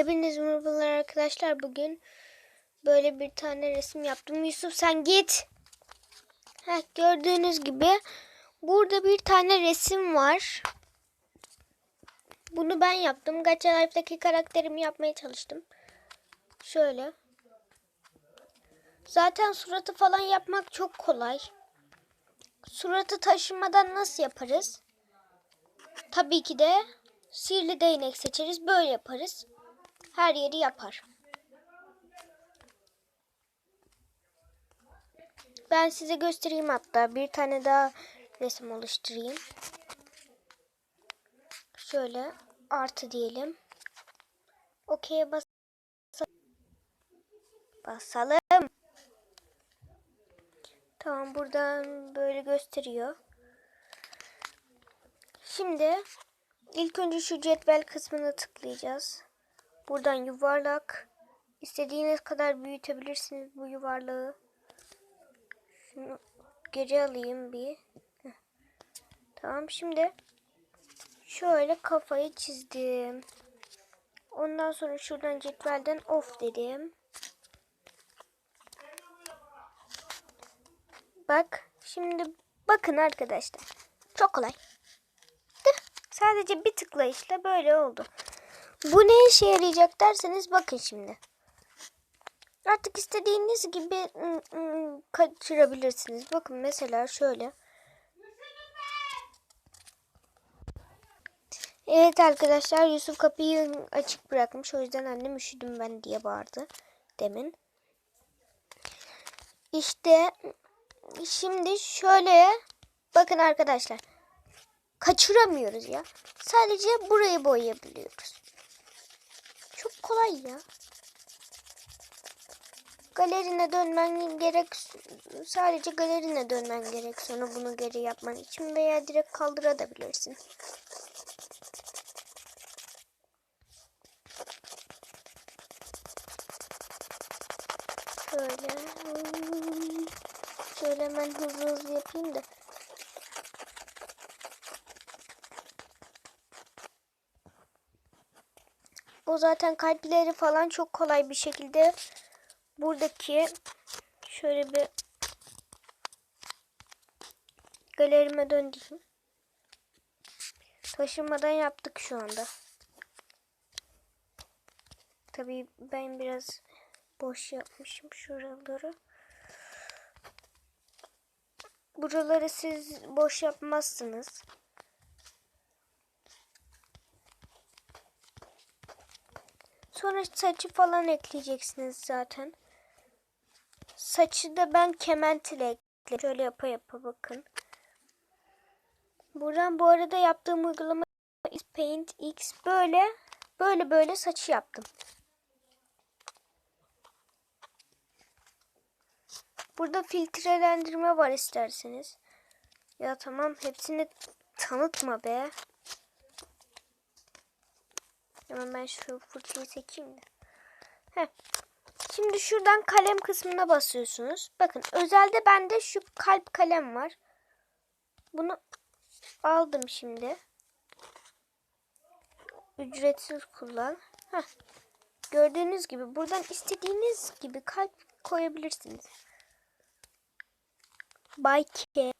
Hepiniz merhabalar arkadaşlar. Bugün böyle bir tane resim yaptım. Yusuf sen git. Heh, gördüğünüz gibi burada bir tane resim var. Bunu ben yaptım. Gacha Life'daki karakterimi yapmaya çalıştım. Şöyle. Zaten suratı falan yapmak çok kolay. Suratı taşımadan nasıl yaparız? Tabii ki de sihirli değnek seçeriz. Böyle yaparız. Her yeri yapar. Ben size göstereyim hatta. Bir tane daha resim oluşturayım. Şöyle artı diyelim. Okey'e bas basalım. Tamam buradan böyle gösteriyor. Şimdi ilk önce şu cetvel kısmına tıklayacağız. Buradan yuvarlak. İstediğiniz kadar büyütebilirsiniz bu yuvarlağı. Şunu geri alayım bir. Tamam şimdi şöyle kafayı çizdim. Ondan sonra şuradan cetvelden off dedim. Bak şimdi bakın arkadaşlar. Çok kolay. Sadece bir tıklayışla böyle oldu. Bu ne işe yarayacak derseniz bakın şimdi. Artık istediğiniz gibi ım, ım, kaçırabilirsiniz. Bakın mesela şöyle. Evet arkadaşlar Yusuf kapıyı açık bırakmış. O yüzden annem üşüdüm ben diye bağırdı demin. İşte şimdi şöyle bakın arkadaşlar. Kaçıramıyoruz ya. Sadece burayı boyayabiliyoruz. Kolay ya. Galerine dönmen gerek. Sadece galerine dönmen gerek sonra bunu geri yapman için veya direkt kaldırabilirsin. Şöyle. hmm, Şöyle hemen hızlı hızlı yapayım da. O zaten kalpleri falan çok kolay bir şekilde buradaki şöyle bir galerime döndüreyim. Taşımadan yaptık şu anda. Tabii ben biraz boş yapmışım şuraları. Buraları siz boş yapmazsınız. Sonra saçı falan ekleyeceksiniz zaten. Saçı da ben kement ile ekledim. Şöyle yapa yapa bakın. Buradan bu arada yaptığım uygulama Paint X böyle böyle böyle saçı yaptım. Burada filtrelendirme var isterseniz. Ya tamam hepsini tanıtma be. Hemen ben şu fırçayı seçeyim de. Heh. Şimdi şuradan kalem kısmına basıyorsunuz. Bakın özelde bende şu kalp kalem var. Bunu aldım şimdi. Ücretsiz kullan. Heh. Gördüğünüz gibi buradan istediğiniz gibi kalp koyabilirsiniz. Bay K.